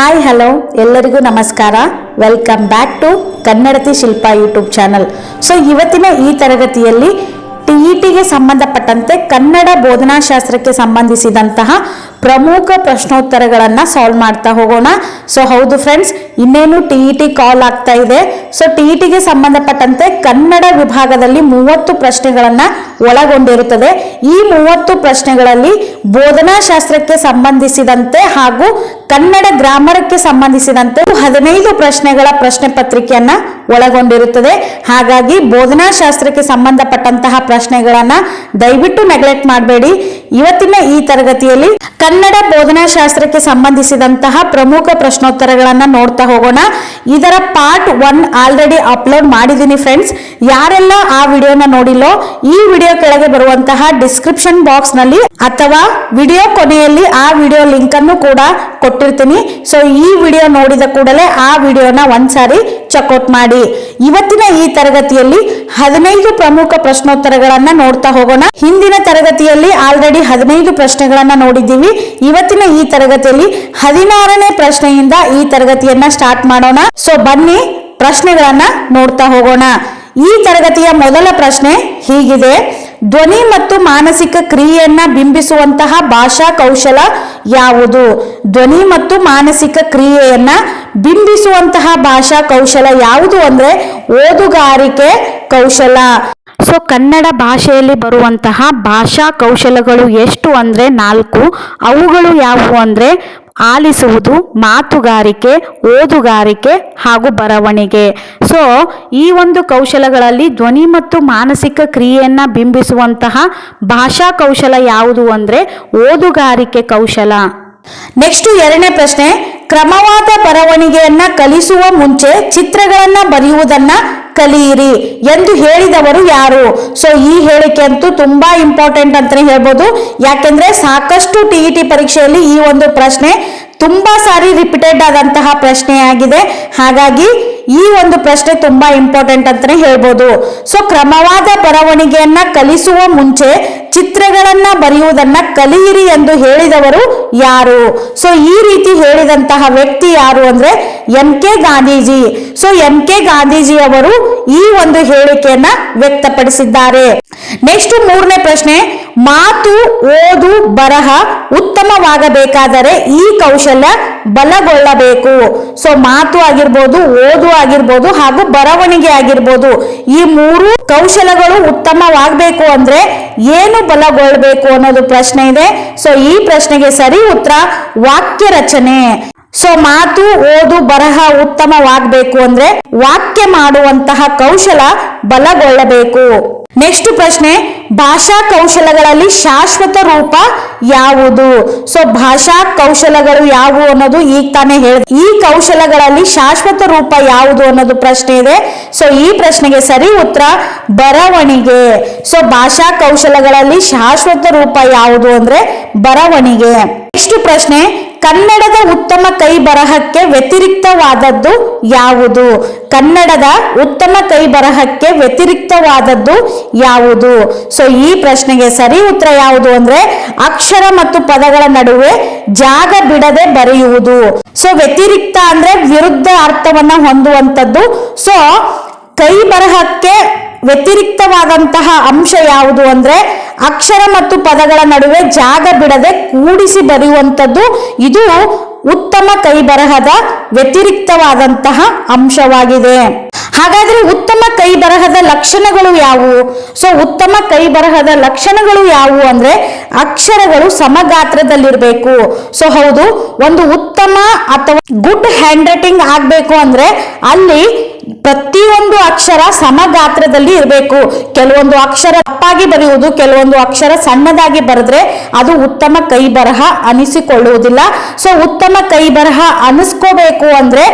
Hi hello ಎಲ್ಲರಿಗೂ ನಮಸ್ಕಾರ. Welcome back to Kannadathi Shilpa YouTube channel so ಇವತ್ತಿನ ಈ ತರಗತಿಯಲ್ಲಿ ಟಿ ಇ ಟಿಗೆ ಸಂಬಂಧಪಟ್ಟಂತೆ ಕನ್ನಡ ಬೋಧನಾಶಾಸ್ತ್ರಕ್ಕೆ ಸಂಬಂಧಿಸಿದಂತಹ ಪ್ರಮುಖ ಪ್ರಶ್ನೋತ್ತರಗಳನ್ನು ಸಾಲ್ವ್ ಮಾಡ್ತಾ ಹೋಗೋಣ. ಸೊ ಹೌದು ಫ್ರೆಂಡ್ಸ್ ಇನ್ನೇನು ಟಿ ಇ ಟಿ ಕಾಲ್ ಆಗ್ತಾ ಇದೆ. ಸೊ ಟಿ ಇ ಟಿಗೆ ಸಂಬಂಧಪಟ್ಟಂತೆ ಕನ್ನಡ ವಿಭಾಗದಲ್ಲಿ ಮೂವತ್ತು ಪ್ರಶ್ನೆಗಳನ್ನು ಒಳಗೊಂಡಿರುತ್ತದೆ. ಈ ಮೂವತ್ತು ಪ್ರಶ್ನೆಗಳಲ್ಲಿ ಬೋಧನಾಶಾಸ್ತ್ರಕ್ಕೆ ಸಂಬಂಧಿಸಿದಂತೆ ಹಾಗೂ ಕನ್ನಡ ಗ್ರಾಮರಕ್ಕೆ ಸಂಬಂಧಿಸಿದಂತೆ ಹದಿನೈದು ಪ್ರಶ್ನೆಗಳ ಪ್ರಶ್ನೆ ಪತ್ರಿಕೆಯನ್ನ ಒಳಗೊಂಡಿರುತ್ತದೆ. ಹಾಗಾಗಿ ಬೋಧನಾಶಾಸ್ತ್ರಕ್ಕೆ ಸಂಬಂಧಪಟ್ಟಂತಹ ಪ್ರಶ್ನೆಗಳನ್ನ ದಯವಿಟ್ಟು ನೆಗ್ಲೆಕ್ಟ್ ಮಾಡಬೇಡಿ. ಇವತ್ತಿನ ಈ ತರಗತಿಯಲ್ಲಿ ಕನ್ನಡ ಬೋಧನಾಶಾಸ್ತ್ರಕ್ಕೆ ಸಂಬಂಧಿಸಿದಂತಹ ಪ್ರಮುಖ ಪ್ರಶ್ನೋತ್ತರಗಳನ್ನ ನೋಡ್ತಾ ಹೋಗೋಣ. ಇದರ ಪಾರ್ಟ್ ಒನ್ ಆಲ್ರೆಡಿ ಅಪ್ಲೋಡ್ ಮಾಡಿದ್ದೀನಿ ಫ್ರೆಂಡ್ಸ್ ಯಾರೆಲ್ಲ ಆ ವಿಡಿಯೋನ ನೋಡಿಲ್ಲೋ, ಈ ವಿಡಿಯೋ ಕೆಳಗೆ ಬರುವಂತಹ ಡಿಸ್ಕ್ರಿಪ್ಷನ್ ಬಾಕ್ಸ್ನಲ್ಲಿ ಅಥವಾ ವಿಡಿಯೋ ಕೊನೆಯಲ್ಲಿ ಆ ವಿಡಿಯೋ ಲಿಂಕ್ ಅನ್ನು ಕೂಡ ಕೊಟ್ಟಿರ್ತೀನಿ. ಸೊ ಈ ವಿಡಿಯೋ ನೋಡಿದ ಕೂಡಲೇ ಆ ವಿಡಿಯೋನ ಒಂದ್ಸಾರಿ ಚೆಕ್ಔಟ್ ಮಾಡಿ. ಇವತ್ತಿನ ಈ ತರಗತಿಯಲ್ಲಿ ಹದಿನೈದು ಪ್ರಮುಖ ಪ್ರಶ್ನೋತ್ತರಗಳನ್ನ ನೋಡ್ತಾ ಹೋಗೋಣ. ಹಿಂದಿನ ತರಗತಿಯಲ್ಲಿ ಆಲ್ರೆಡಿ ಹದಿನೈದು ಪ್ರಶ್ನೆಗಳನ್ನ ನೋಡಿದ್ದೀವಿ. ಇವತ್ತಿನ ಈ ತರಗತಿಯಲ್ಲಿ ಹದಿನಾರನೇ ಪ್ರಶ್ನೆಯಿಂದ ಈ ತರಗತಿಯನ್ನ ಸ್ಟಾರ್ಟ್ ಮಾಡೋಣ. ಸೊ ಬನ್ನಿ ಪ್ರಶ್ನೆಗಳನ್ನ ನೋಡ್ತಾ ಹೋಗೋಣ. ಈ ತರಗತಿಯ ಮೊದಲ ಪ್ರಶ್ನೆ ಹೀಗಿದೆ. ಧ್ವನಿ ಮತ್ತು ಮಾನಸಿಕ ಕ್ರಿಯೆಯನ್ನ ಬಿಂಬಿಸುವಂತಹ ಭಾಷಾ ಕೌಶಲ ಯಾವುದು? ಧ್ವನಿ ಮತ್ತು ಮಾನಸಿಕ ಕ್ರಿಯೆಯನ್ನ ಬಿಂಬಿಸುವಂತಹ ಭಾಷಾ ಕೌಶಲ ಯಾವುದು ಅಂದ್ರೆ ಓದುಗಾರಿಕೆ ಕೌಶಲ. ಸೊ ಕನ್ನಡ ಭಾಷೆಯಲ್ಲಿ ಬರುವಂತಹ ಭಾಷಾ ಕೌಶಲಗಳು ಎಷ್ಟು ಅಂದ್ರೆ ನಾಲ್ಕು. ಅವುಗಳು ಯಾವುವು ಅಂದ್ರೆ ಆಲಿಸುವುದು, ಮಾತುಗಾರಿಕೆ, ಓದುಗಾರಿಕೆ ಹಾಗೂ ಬರವಣಿಗೆ. ಸೊ ಈ ಒಂದು ಕೌಶಲಗಳಲ್ಲಿ ಧ್ವನಿ ಮತ್ತು ಮಾನಸಿಕ ಕ್ರಿಯೆಯನ್ನು ಬಿಂಬಿಸುವಂತಹ ಭಾಷಾ ಕೌಶಲ ಯಾವುದು ಅಂದ್ರೆ ಓದುಗಾರಿಕೆ ಕೌಶಲ. ನೆಕ್ಸ್ಟ್ ಎರಡನೇ ಪ್ರಶ್ನೆ, ಕ್ರಮವಾದ ಬರವಣಿಗೆಯನ್ನ ಕಲಿಸುವ ಮುಂಚೆ ಚಿತ್ರಗಳನ್ನ ಬರೆಯುವುದನ್ನ ಕಲಿಯಿರಿ ಎಂದು ಹೇಳಿದವರು ಯಾರು? ಸೊ ಈ ಹೇಳಿಕೆ ಅಂತೂ ತುಂಬಾ ಇಂಪಾರ್ಟೆಂಟ್ ಅಂತಾನೆ ಹೇಳ್ಬೋದು. ಯಾಕೆಂದ್ರೆ ಸಾಕಷ್ಟು ಟಿ ಇ ಟಿ ಪರೀಕ್ಷೆಯಲ್ಲಿ ಈ ಒಂದು ಪ್ರಶ್ನೆ ತುಂಬಾ ಸಾರಿ ರಿಪೀಟೆಡ್ ಆದಂತಹ ಪ್ರಶ್ನೆಯಾಗಿದೆ. ಹಾಗಾಗಿ ಈ ಒಂದು ಪ್ರಶ್ನೆ ತುಂಬಾ ಇಂಪಾರ್ಟೆಂಟ್ ಅಂತಾನೆ ಹೇಳ್ಬೋದು. ಸೊ ಕ್ರಮವಾದ ಬರವಣಿಗೆಯನ್ನ ಕಲಿಸುವ ಮುಂಚೆ ಚಿತ್ರಗಳನ್ನ ಬರೆಯುವುದನ್ನ ಕಲಿಯಿರಿ ಎಂದು ಹೇಳಿದವರು ಯಾರು? ಸೊ ಈ ರೀತಿ ಹೇಳಿದಂತಹ ವ್ಯಕ್ತಿ ಯಾರು ಅಂದ್ರೆ M K Gandhiji. So M K Gandhiji ಅವರು ಈ ಒಂದು ಹೇಳಿಕೆಯನ್ನ ವ್ಯಕ್ತಪಡಿಸಿದ್ದಾರೆ. ನೆಕ್ಸ್ಟ್ ಮೂರನೇ ಪ್ರಶ್ನೆ ಮಾತು ಓದು ಬರಹ ಉತ್ತಮವಾಗಬೇಕಾದರೆ ಈ ಕೌಶಲ್ಯ ಬಲಗೊಳ್ಳಬೇಕು. ಸೊ ಮಾತು ಆಗಿರ್ಬೋದು, ಓದು ಆಗಿರ್ಬೋದು ಹಾಗೂ ಬರವಣಿಗೆ ಆಗಿರ್ಬೋದು ಈ ಮೂರು ಕೌಶಲಗಳು ಉತ್ತಮವಾಗಬೇಕು ಅಂದ್ರೆ ಏನು ಬಲಗೊಳ್ಳಬೇಕು ಅನ್ನೋದು ಪ್ರಶ್ನೆ ಇದೆ. ಸೊ ಈ ಪ್ರಶ್ನೆಗೆ ಸರಿ ಉತ್ತರ ವಾಕ್ಯ ರಚನೆ. ಸೊ ಮಾತು, ಓದು, ಬರಹ ಉತ್ತಮವಾಗಬೇಕು ಅಂದ್ರೆ ವಾಕ್ಯ ಮಾಡುವಂತಹ ಕೌಶಲ ಬಲಗೊಳ್ಳಬೇಕು. ನೆಕ್ಸ್ಟ್ ಪ್ರಶ್ನೆ ಭಾಷಾ ಕೌಶಲಗಳಲ್ಲಿ ಶಾಶ್ವತ ರೂಪ ಯಾವುದು? ಸೊ ಭಾಷಾ ಕೌಶಲಗಳು ಯಾವುವು ಅನ್ನೋದು ಈಗ ತಾನೇ ಹೇಳಿದೆ. ಈ ಕೌಶಲಗಳಲ್ಲಿ ಶಾಶ್ವತ ರೂಪ ಯಾವುದು ಅನ್ನೋದು ಪ್ರಶ್ನೆ ಇದೆ. ಸೊ ಈ ಪ್ರಶ್ನೆಗೆ ಸರಿ ಉತ್ತರ ಬರವಣಿಗೆ. ಸೊ ಭಾಷಾ ಕೌಶಲಗಳಲ್ಲಿ ಶಾಶ್ವತ ರೂಪ ಯಾವುದು ಅಂದ್ರೆ ಬರವಣಿಗೆ. ನೆಕ್ಸ್ಟ್ ಪ್ರಶ್ನೆ ಕನ್ನಡದ ಉತ್ತಮ ಕೈ ಬರಹಕ್ಕೆ ವ್ಯತಿರಿಕ್ತವಾದದ್ದು ಯಾವುದು? ಕನ್ನಡದ ಉತ್ತಮ ಕೈ ಬರಹಕ್ಕೆ ವ್ಯತಿರಿಕ್ತವಾದದ್ದು ಯಾವುದು? ಸೊ ಈ ಪ್ರಶ್ನೆಗೆ ಸರಿ ಉತ್ತರ ಯಾವುದು ಅಂದ್ರೆ ಅಕ್ಷರ ಮತ್ತು ಪದಗಳ ನಡುವೆ ಜಾಗ ಬಿಡದೆ ಬರೆಯುವುದು. ಸೊ ವ್ಯತಿರಿಕ್ತ ಅಂದ್ರೆ ವಿರುದ್ಧ ಅರ್ಥವನ್ನ ಹೊಂದುವಂಥದ್ದು. ಸೊ ಕೈ ಬರಹಕ್ಕೆ ವ್ಯತಿರಿಕ್ತವಾದಂತಹ ಅಂಶ ಯಾವುದು ಅಂದ್ರೆ ಅಕ್ಷರ ಮತ್ತು ಪದಗಳ ನಡುವೆ ಜಾಗ ಬಿಡದೆ ಕೂಡಿಸಿ ಬರೆಯುವಂಥದ್ದು ಇದು ಉತ್ತಮ ಕೈ ಬರಹದ ವ್ಯತಿರಿಕ್ತವಾದಂತಹ ಅಂಶವಾಗಿದೆ. ಹಾಗಾದ್ರೆ ಉತ್ತಮ ಕೈ ಬರಹದ ಲಕ್ಷಣಗಳು ಯಾವುವು? ಸೊ ಉತ್ತಮ ಕೈ ಬರಹದ ಲಕ್ಷಣಗಳು ಯಾವುವು ಅಂದ್ರೆ ಅಕ್ಷರಗಳು ಸಮಗಾತ್ರದಲ್ಲಿರಬೇಕು. ಸೊ ಹೌದು, ಒಂದು ಉತ್ತಮ ಅಥವಾ ಗುಡ್ ಹ್ಯಾಂಡ್ ರೈಟಿಂಗ್ ಆಗ್ಬೇಕು ಅಂದ್ರೆ ಅಲ್ಲಿ ಪ್ರತಿಯೊಂದು ಅಕ್ಷರ ಸಮಗಾತ್ರದಲ್ಲಿ ಇರಬೇಕು. ಕೆಲವೊಂದು ಅಕ್ಷರ ತಪ್ಪಾಗಿ ಬರೆಯುವುದು, ಕೆಲವೊಂದು ಅಕ್ಷರ ಸಣ್ಣದಾಗಿ ಬರೆದ್ರೆ ಅದು ಉತ್ತಮ ಕೈ ಬರಹ ಅನಿಸಿಕೊಳ್ಳುವುದಿಲ್ಲ. ಸೊ ಉತ್ತಮ ಕೈ ಬರಹ ಅನಿಸ್ಕೋಬೇಕು ಅಂದ್ರೆ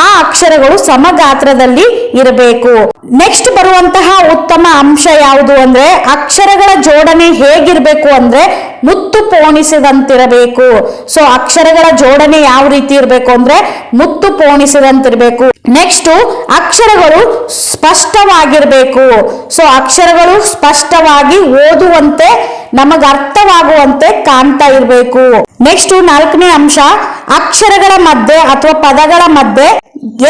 ಆ ಅಕ್ಷರಗಳು ಸಮಗಾತ್ರದಲ್ಲಿ ಇರಬೇಕು. ನೆಕ್ಸ್ಟ್ ಬರುವಂತಹ ಉತ್ತಮ ಅಂಶ ಯಾವುದು ಅಂದ್ರೆ ಅಕ್ಷರಗಳ ಜೋಡಣೆ ಹೇಗಿರಬೇಕು ಅಂದ್ರೆ ಮುತ್ತು ಪೋಣಿಸಿದಂತಿರಬೇಕು. ಸೊ ಅಕ್ಷರಗಳ ಜೋಡಣೆ ಯಾವ ರೀತಿ ಇರಬೇಕು ಅಂದ್ರೆ ಮುತ್ತು ಪೋಣಿಸಿದಂತಿರಬೇಕು. ನೆಕ್ಸ್ಟ್ ಅಕ್ಷರಗಳು ಸ್ಪಷ್ಟವಾಗಿರಬೇಕು. ಸೊ ಅಕ್ಷರಗಳು ಸ್ಪಷ್ಟವಾಗಿ ಓದುವಂತೆ, ನಮಗ ಅರ್ಥವಾಗುವಂತೆ ಕಾಣ್ತಾ ಇರಬೇಕು. ನೆಕ್ಸ್ಟ್ ನಾಲ್ಕನೇ ಅಂಶ, ಅಕ್ಷರಗಳ ಮಧ್ಯೆ ಅಥವಾ ಪದಗಳ ಮಧ್ಯೆ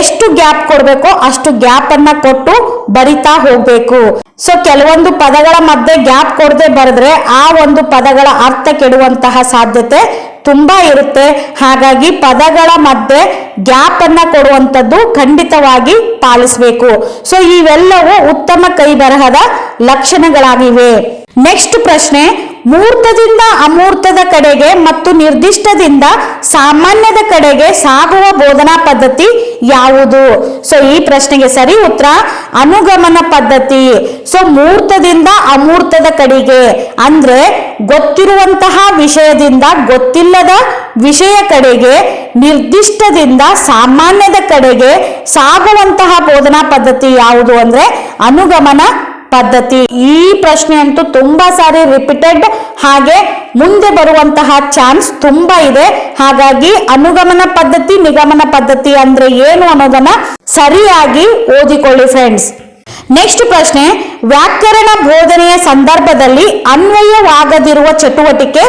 ಎಷ್ಟು ಗ್ಯಾಪ್ ಕೊಡಬೇಕೋ ಅಷ್ಟು ಗ್ಯಾಪ್ ಅನ್ನ ಕೊಟ್ಟು ಬರಿತಾ ಹೋಗ್ಬೇಕು. ಸೊ ಕೆಲವೊಂದು ಪದಗಳ ಮಧ್ಯೆ ಗ್ಯಾಪ್ ಕೊಡದೆ ಬರೆದ್ರೆ ಆ ಒಂದು ಪದಗಳ ಅರ್ಥ ಕೆಡುವಂತಹ ಸಾಧ್ಯತೆ ತುಂಬಾ ಇರುತ್ತೆ. ಹಾಗಾಗಿ ಪದಗಳ ಮಧ್ಯೆ ಗ್ಯಾಪ್ ಅನ್ನ ಕೊಡುವಂಥದ್ದು ಖಂಡಿತವಾಗಿ ಪಾಲಿಸಬೇಕು. ಸೊ ಇವೆಲ್ಲವೂ ಉತ್ತಮ ಕೈ ಬರಹದ ಲಕ್ಷಣಗಳಾಗಿವೆ. ನೆಕ್ಸ್ಟ್ ಪ್ರಶ್ನೆ ಮೂರ್ತದಿಂದ ಅಮೂರ್ತದ ಕಡೆಗೆ ಮತ್ತು ನಿರ್ದಿಷ್ಟದಿಂದ ಸಾಮಾನ್ಯದ ಕಡೆಗೆ ಸಾಗುವ ಬೋಧನಾ ಪದ್ಧತಿ ಯಾವುದು? ಸೊ ಈ ಪ್ರಶ್ನೆಗೆ ಸರಿ ಉತ್ತರ, ಅನುಗಮನ ಪದ್ಧತಿ. ಸೊ ಮೂರ್ತದಿಂದ ಅಮೂರ್ತದ ಕಡೆಗೆ ಅಂದ್ರೆ ಗೊತ್ತಿರುವಂತಹ ವಿಷಯದಿಂದ ಗೊತ್ತಿಲ್ಲದ ವಿಷಯ ಕಡೆಗೆ, ನಿರ್ದಿಷ್ಟದಿಂದ ಸಾಮಾನ್ಯದ ಕಡೆಗೆ ಸಾಗುವಂತಹ ಬೋಧನಾ ಪದ್ಧತಿ ಯಾವುದು ಅಂದ್ರೆ ಅನುಗಮನ ಪದ್ಧತಿ. ಈ ಪ್ರಶ್ನೆ ಅಂತೂ ತುಂಬಾ ಸಾರಿ ರಿಪೀಟೆಡ್ ಹಾಗೆ ಮುಂದೆ ಬರುವಂತಹ ಚಾನ್ಸ್ ತುಂಬಾ ಇದೆ. ಹಾಗಾಗಿ ಅನುಗಮನ ಪದ್ಧತಿ, ನಿಗಮನ ಪದ್ಧತಿ ಅಂದ್ರೆ ಏನು ಅನ್ನೋದನ್ನ ಸರಿಯಾಗಿ ಓದಿಕೊಳ್ಳಿ ಫ್ರೆಂಡ್ಸ್ ನೆಕ್ಸ್ಟ್ ಪ್ರಶ್ನೆ, ವ್ಯಾಕರಣ ಬೋಧನೆಯ ಸಂದರ್ಭದಲ್ಲಿ ಅನ್ವಯವಾಗದಿರುವ ಚಟುವಟಿಕೆ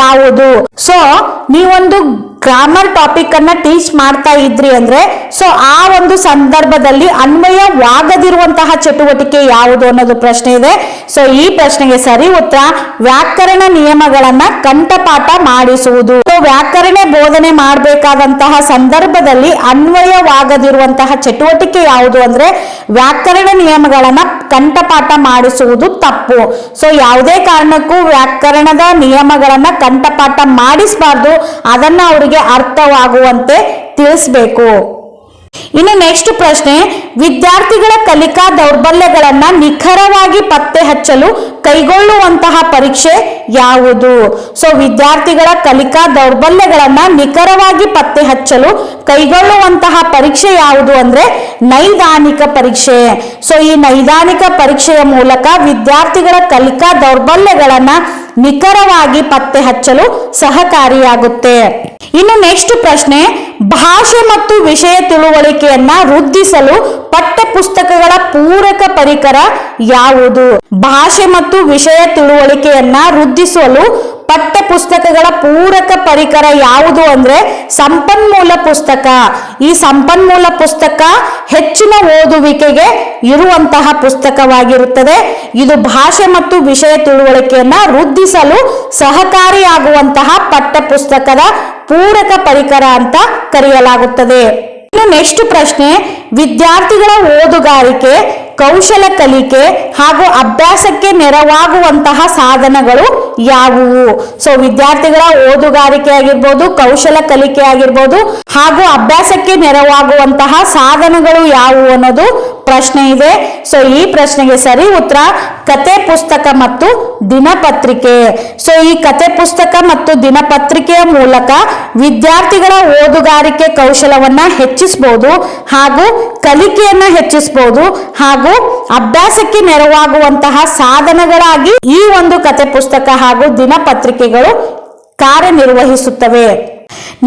ಯಾವುದು? ಸೊ ನೀವೊಂದು ಗ್ರಾಮರ್ ಟಾಪಿಕ್ ಅನ್ನ ಟೀಚ್ ಮಾಡ್ತಾ ಇದ್ರಿ ಅಂದ್ರೆ ಸೊ ಆ ಒಂದು ಸಂದರ್ಭದಲ್ಲಿ ಅನ್ವಯವಾಗದಿರುವಂತಹ ಚಟುವಟಿಕೆ ಯಾವುದು ಅನ್ನೋದು ಪ್ರಶ್ನೆ ಇದೆ. ಸೊ ಈ ಪ್ರಶ್ನೆಗೆ ಸರಿ ಉತ್ತರ, ವ್ಯಾಕರಣ ನಿಯಮಗಳನ್ನ ಕಂಠಪಾಠ ಮಾಡಿಸುವುದು. ವ್ಯಾಕರಣ ಬೋಧನೆ ಮಾಡಬೇಕಾದಂತಹ ಸಂದರ್ಭದಲ್ಲಿ ಅನ್ವಯವಾಗದಿರುವಂತಹ ಚಟುವಟಿಕೆ ಯಾವುದು ಅಂದ್ರೆ, ವ್ಯಾಕರಣ ನಿಯಮಗಳನ್ನ ಕಂಠಪಾಠ ಮಾಡಿಸುವುದು ತಪ್ಪು. ಸೊ ಯಾವುದೇ ಕಾರಣಕ್ಕೂ ವ್ಯಾಕರಣದ ನಿಯಮಗಳನ್ನ ಕಂಠಪಾಠ ಮಾಡಿಸಬಾರ್ದು. ಅದನ್ನ ಅವರಿಗೆ ಅರ್ಥವಾಗುವಂತೆ ತಿಳಿಸ್ಬೇಕು. ಇನ್ನು ನೆಕ್ಸ್ಟ್ ಪ್ರಶ್ನೆ, ವಿದ್ಯಾರ್ಥಿಗಳ ಕಲಿಕಾ ದೌರ್ಬಲ್ಯಗಳನ್ನ ನಿಖರವಾಗಿ ಪತ್ತೆ ಹಚ್ಚಲು ಕೈಗೊಳ್ಳುವಂತಹ ಪರೀಕ್ಷೆ ಯಾವುದು? ಸೊ ವಿದ್ಯಾರ್ಥಿಗಳ ಕಲಿಕಾ ದೌರ್ಬಲ್ಯಗಳನ್ನ ನಿಖರವಾಗಿ ಪತ್ತೆ ಹಚ್ಚಲು ಕೈಗೊಳ್ಳುವಂತಹ ಪರೀಕ್ಷೆ ಯಾವುದು ಅಂದ್ರೆ ನೈದಾನಿಕ ಪರೀಕ್ಷೆ. ಸೊ ಈ ನೈದಾನಿಕ ಪರೀಕ್ಷೆಯ ಮೂಲಕ ವಿದ್ಯಾರ್ಥಿಗಳ ಕಲಿಕಾ ದೌರ್ಬಲ್ಯಗಳನ್ನ ನಿಖರವಾಗಿ ಪತ್ತೆ ಹಚ್ಚಲು ಸಹಕಾರಿಯಾಗುತ್ತೆ. ಇನ್ನು ನೆಕ್ಸ್ಟ್ ಪ್ರಶ್ನೆ, ಭಾಷೆ ಮತ್ತು ವಿಷಯ ತಿಳುವಳಿಕೆಯನ್ನ ವೃದ್ಧಿಸಲು ಪಠ್ಯ ಪುಸ್ತಕಗಳ ಪೂರಕ ಪರಿಕರ ಯಾವುದು? ಭಾಷೆ ಮತ್ತು ವಿಷಯ ತಿಳುವಳಿಕೆಯನ್ನ ವೃದ್ಧಿಸಲು ಪಠ್ಯ ಪುಸ್ತಕಗಳ ಪೂರಕ ಪರಿಕರ ಯಾವುದು ಅಂದ್ರೆ ಸಂಪನ್ಮೂಲ ಪುಸ್ತಕ. ಈ ಸಂಪನ್ಮೂಲ ಪುಸ್ತಕ ಹೆಚ್ಚಿನ ಓದುವಿಕೆಗೆ ಇರುವಂತಹ ಪುಸ್ತಕವಾಗಿರುತ್ತದೆ. ಇದು ಭಾಷೆ ಮತ್ತು ವಿಷಯ ತಿಳುವಳಿಕೆಯನ್ನ ವೃದ್ಧಿಸಲು ಸಹಕಾರಿಯಾಗುವಂತಹ ಪಠ್ಯ ಪುಸ್ತಕದ ಪೂರಕ ಪರಿಕರ ಅಂತ ಕರೆಯಲಾಗುತ್ತದೆ. ಇನ್ನು ನೆಕ್ಸ್ಟ್ ಪ್ರಶ್ನೆ, ವಿದ್ಯಾರ್ಥಿಗಳ ಓದುಗಾರಿಕೆ ಕೌಶಲ ಕಲಿಕೆ ಹಾಗೂ ಅಭ್ಯಾಸಕ್ಕೆ ನೆರವಾಗುವಂತಹ ಸಾಧನಗಳು ಯಾವುವು? ಸೊ ವಿದ್ಯಾರ್ಥಿಗಳ ಓದುಗಾರಿಕೆ ಆಗಿರ್ಬೋದು ಕೌಶಲ ಕಲಿಕೆ ಆಗಿರ್ಬೋದು ಹಾಗೂ ಅಭ್ಯಾಸಕ್ಕೆ ನೆರವಾಗುವಂತಹ ಸಾಧನಗಳು ಯಾವುವು ಅನ್ನೋದು ಪ್ರಶ್ನೆ ಇದೆ. ಸೊ ಈ ಪ್ರಶ್ನೆಗೆ ಸರಿ ಉತ್ತರ ಕತೆ ಪುಸ್ತಕ ಮತ್ತು ದಿನಪತ್ರಿಕೆ. ಸೊ ಈ ಕತೆ ಪುಸ್ತಕ ಮತ್ತು ದಿನಪತ್ರಿಕೆಯ ಮೂಲಕ ವಿದ್ಯಾರ್ಥಿಗಳ ಓದುಗಾರಿಕೆ ಕೌಶಲವನ್ನ ಹೆಚ್ಚಿಸಬಹುದು ಹಾಗೂ ಕಲಿಕೆಯನ್ನ ಹೆಚ್ಚಿಸಬಹುದು ಹಾಗೂ ಅಭ್ಯಾಸಕ್ಕೆ ನೆರವಾಗುವಂತಹ ಸಾಧನಗಳಾಗಿ ಈ ಒಂದು ಕತೆ ಪುಸ್ತಕ ಹಾಗೂ ದಿನಪತ್ರಿಕೆಗಳು ಕಾರ್ಯನಿರ್ವಹಿಸುತ್ತವೆ.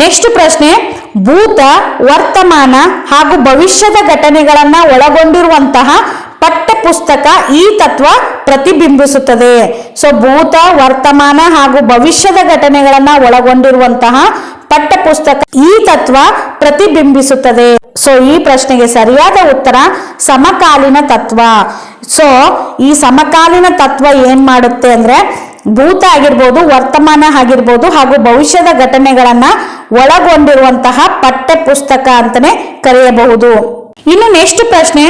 ನೆಕ್ಸ್ಟ್ ಪ್ರಶ್ನೆ ಭೂತ, ವರ್ತಮಾನ ಹಾಗೂ ಭವಿಷ್ಯದ ಘಟನೆಗಳನ್ನ ಒಳಗೊಂಡಿರುವಂತಹ ಪಠ್ಯ ಪುಸ್ತಕ ಈ ತತ್ವ ಪ್ರತಿಬಿಂಬಿಸುತ್ತದೆ. ಸೊ ಭೂತ, ವರ್ತಮಾನ ಹಾಗೂ ಭವಿಷ್ಯದ ಘಟನೆಗಳನ್ನ ಒಳಗೊಂಡಿರುವಂತಹ ಪಠ್ಯ ಪುಸ್ತಕ ಈ ತತ್ವ ಪ್ರತಿಬಿಂಬಿಸುತ್ತದೆ. ಸೊ ಈ ಪ್ರಶ್ನೆಗೆ ಸರಿಯಾದ ಉತ್ತರ ಸಮಕಾಲೀನ ತತ್ವ. ಸೊ ಈ ಸಮಕಾಲೀನ ತತ್ವ ಏನ್ ಮಾಡುತ್ತೆ ಅಂದ್ರೆ ಭೂತ ಆಗಿರ್ಬೋದು, ವರ್ತಮಾನ ಆಗಿರ್ಬೋದು ಹಾಗೂ ಭವಿಷ್ಯದ ಘಟನೆಗಳನ್ನ ಒಳಗೊಂಡಿರುವಂತಹ ಪಠ್ಯ ಪುಸ್ತಕ ಅಂತಾನೆ ಕರೆಯಬಹುದು. ಇನ್ನು ನೆಕ್ಸ್ಟ್ ಪ್ರಶ್ನೆ,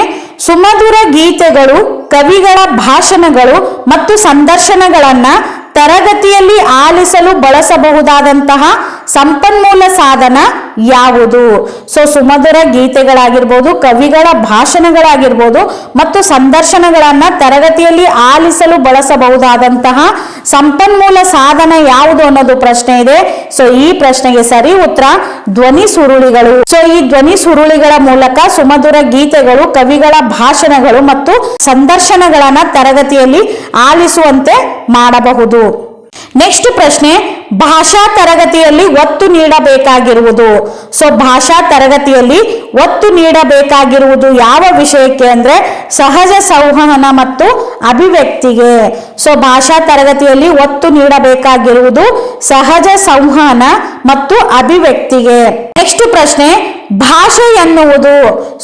ಸುಮಧುರ ಗೀತೆಗಳು, ಕವಿಗಳ ಭಾಷಣಗಳು ಮತ್ತು ಸಂದರ್ಶನಗಳನ್ನ ತರಗತಿಯಲ್ಲಿ ಆಲಿಸಲು ಬಳಸಬಹುದಾದಂತಹ ಸಂಪನ್ಮೂಲ ಸಾಧನ ಯಾವುದು? ಸೊ ಸುಮಧುರ ಗೀತೆಗಳಾಗಿರ್ಬೋದು, ಕವಿಗಳ ಭಾಷಣಗಳಾಗಿರ್ಬೋದು ಮತ್ತು ಸಂದರ್ಶನಗಳನ್ನ ತರಗತಿಯಲ್ಲಿ ಆಲಿಸಲು ಬಳಸಬಹುದಾದಂತಹ ಸಂಪನ್ಮೂಲ ಸಾಧನ ಯಾವುದು ಅನ್ನೋದು ಪ್ರಶ್ನೆ ಇದೆ. ಸೊ ಈ ಪ್ರಶ್ನೆಗೆ ಸರಿ ಉತ್ತರ, ಧ್ವನಿ ಸುರುಳಿಗಳು. ಸೊ ಈ ಧ್ವನಿ ಸುರುಳಿಗಳ ಮೂಲಕ ಸುಮಧುರ ಗೀತೆಗಳು, ಕವಿಗಳ ಭಾಷಣಗಳು ಮತ್ತು ಸಂದರ್ಶನಗಳನ್ನ ತರಗತಿಯಲ್ಲಿ ಆಲಿಸುವಂತೆ ಮಾಡಬಹುದು. ನೆಕ್ಸ್ಟ್ ಪ್ರಶ್ನೆ, ಭಾಷಾ ತರಗತಿಯಲ್ಲಿ ಒತ್ತು ನೀಡಬೇಕಾಗಿರುವುದು. ಸೊ ಭಾಷಾ ತರಗತಿಯಲ್ಲಿ ಒತ್ತು ನೀಡಬೇಕಾಗಿರುವುದು ಯಾವ ವಿಷಯಕ್ಕೆ ಅಂದ್ರೆ ಸಹಜ ಸಂವಹನ ಮತ್ತು ಅಭಿವ್ಯಕ್ತಿಗೆ. ಸೊ ಭಾಷಾ ತರಗತಿಯಲ್ಲಿ ಒತ್ತು ನೀಡಬೇಕಾಗಿರುವುದು ಸಹಜ ಸಂವಹನ ಮತ್ತು ಅಭಿವ್ಯಕ್ತಿಗೆ. ನೆಕ್ಸ್ಟ್ ಪ್ರಶ್ನೆ, ಭಾಷೆ ಎನ್ನುವುದು.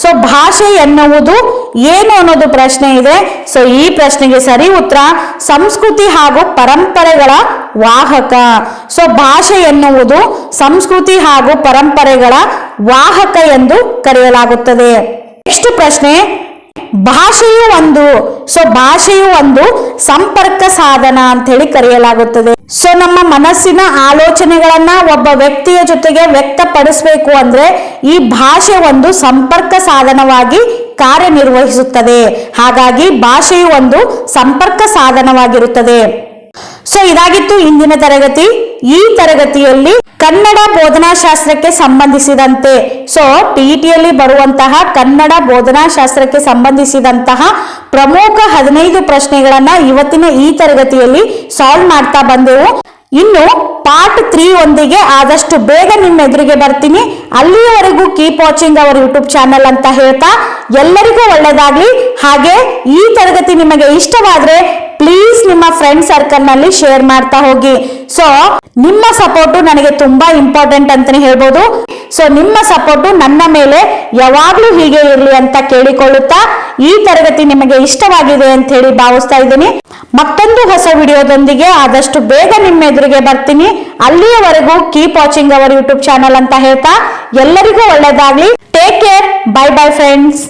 ಸೊ ಭಾಷೆ ಎನ್ನುವುದು ಏನು ಅನ್ನೋದು ಪ್ರಶ್ನೆ ಇದೆ. ಸೊ ಈ ಪ್ರಶ್ನೆಗೆ ಸರಿ ಉತ್ತರ, ಸಂಸ್ಕೃತಿ ಹಾಗೂ ಪರಂಪರೆಗಳ ವಾಹಕ. ಸೊ ಭಾಷೆ ಎನ್ನುವುದು ಸಂಸ್ಕೃತಿ ಹಾಗೂ ಪರಂಪರೆಗಳ ವಾಹಕ ಎಂದು ಕರೆಯಲಾಗುತ್ತದೆ. ನೆಕ್ಸ್ಟ್ ಪ್ರಶ್ನೆ, ಭಾಷೆಯು ಒಂದು. ಸೊ ಭಾಷೆಯು ಒಂದು ಸಂಪರ್ಕ ಸಾಧನ ಅಂತ ಹೇಳಿ ಕರೆಯಲಾಗುತ್ತದೆ. ಸೊ ನಮ್ಮ ಮನಸ್ಸಿನ ಆಲೋಚನೆಗಳನ್ನ ಒಬ್ಬ ವ್ಯಕ್ತಿಯ ಜೊತೆಗೆ ವ್ಯಕ್ತಪಡಿಸಬೇಕು ಅಂದ್ರೆ ಈ ಭಾಷೆ ಒಂದು ಸಂಪರ್ಕ ಸಾಧನವಾಗಿ ಕಾರ್ಯನಿರ್ವಹಿಸುತ್ತದೆ. ಹಾಗಾಗಿ ಭಾಷೆಯು ಒಂದು ಸಂಪರ್ಕ ಸಾಧನವಾಗಿರುತ್ತದೆ. ಸೊ ಇದಾಗಿತ್ತು ಇಂದಿನ ತರಗತಿ. ಈ ತರಗತಿಯಲ್ಲಿ ಕನ್ನಡ ಬೋಧನಾಶಾಸ್ತ್ರಕ್ಕೆ ಸಂಬಂಧಿಸಿದಂತೆ ಸೊ ಟಿಇಟಿಯಲ್ಲಿ ಬರುವಂತಹ ಕನ್ನಡ ಬೋಧನಾಶಾಸ್ತ್ರಕ್ಕೆ ಸಂಬಂಧಿಸಿದಂತಹ ಪ್ರಮುಖ ಹದಿನೈದು ಪ್ರಶ್ನೆಗಳನ್ನ ಇವತ್ತಿನ ಈ ತರಗತಿಯಲ್ಲಿ ಸಾಲ್ವ್ ಮಾಡ್ತಾ ಬಂದೆವು. ಇನ್ನು ಪಾರ್ಟ್ ತ್ರೀ ಒಂದಿಗೆ ಆದಷ್ಟು ಬೇಗ ನಿಮ್ಮ ಎದುರಿಗೆ ಬರ್ತೀನಿ. ಅಲ್ಲಿಯವರೆಗೂ keep watching our YouTube channel ಅಂತ ಹೇಳ್ತಾ ಎಲ್ಲರಿಗೂ ಒಳ್ಳೆಯದಾಗ್ಲಿ ಹಾಗೆ ಈ ತರಗತಿ ನಿಮಗೆ ಇಷ್ಟವಾದ್ರೆ ಪ್ಲೀಸ್ ನಿಮ್ಮ ಫ್ರೆಂಡ್ ಸರ್ಕಲ್ನಲ್ಲಿ ಶೇರ್ ಮಾಡ್ತಾ ಹೋಗಿ. ಸೊ ನಿಮ್ಮ ಸಪೋರ್ಟು ನನಗೆ ತುಂಬಾ ಇಂಪಾರ್ಟೆಂಟ್ ಅಂತಾನೆ ಹೇಳ್ಬೋದು. ಸೊ ನಿಮ್ಮ ಸಪೋರ್ಟು ನನ್ನ ಮೇಲೆ ಯಾವಾಗ್ಲೂ ಹೀಗೆ ಇರಲಿ ಅಂತ ಕೇಳಿಕೊಳ್ಳುತ್ತಾ ಈ ತರಗತಿ ನಿಮಗೆ ಇಷ್ಟವಾಗಿದೆ ಅಂತ ಹೇಳಿ ಭಾವಿಸ್ತಾ ಇದ್ದೀನಿ. ಮತ್ತೊಂದು ಹೊಸ ವಿಡಿಯೋದೊಂದಿಗೆ ಆದಷ್ಟು ಬೇಗ ನಿಮ್ಮ ಎದುರಿಗೆ ಬರ್ತೀನಿ. ಅಲ್ಲಿಯವರೆಗೂ keep watching our YouTube channel ಅಂತ ಹೇಳ್ತಾ ಎಲ್ಲರಿಗೂ ಒಳ್ಳೇದಾಗ್ಲಿ take care bye bye friends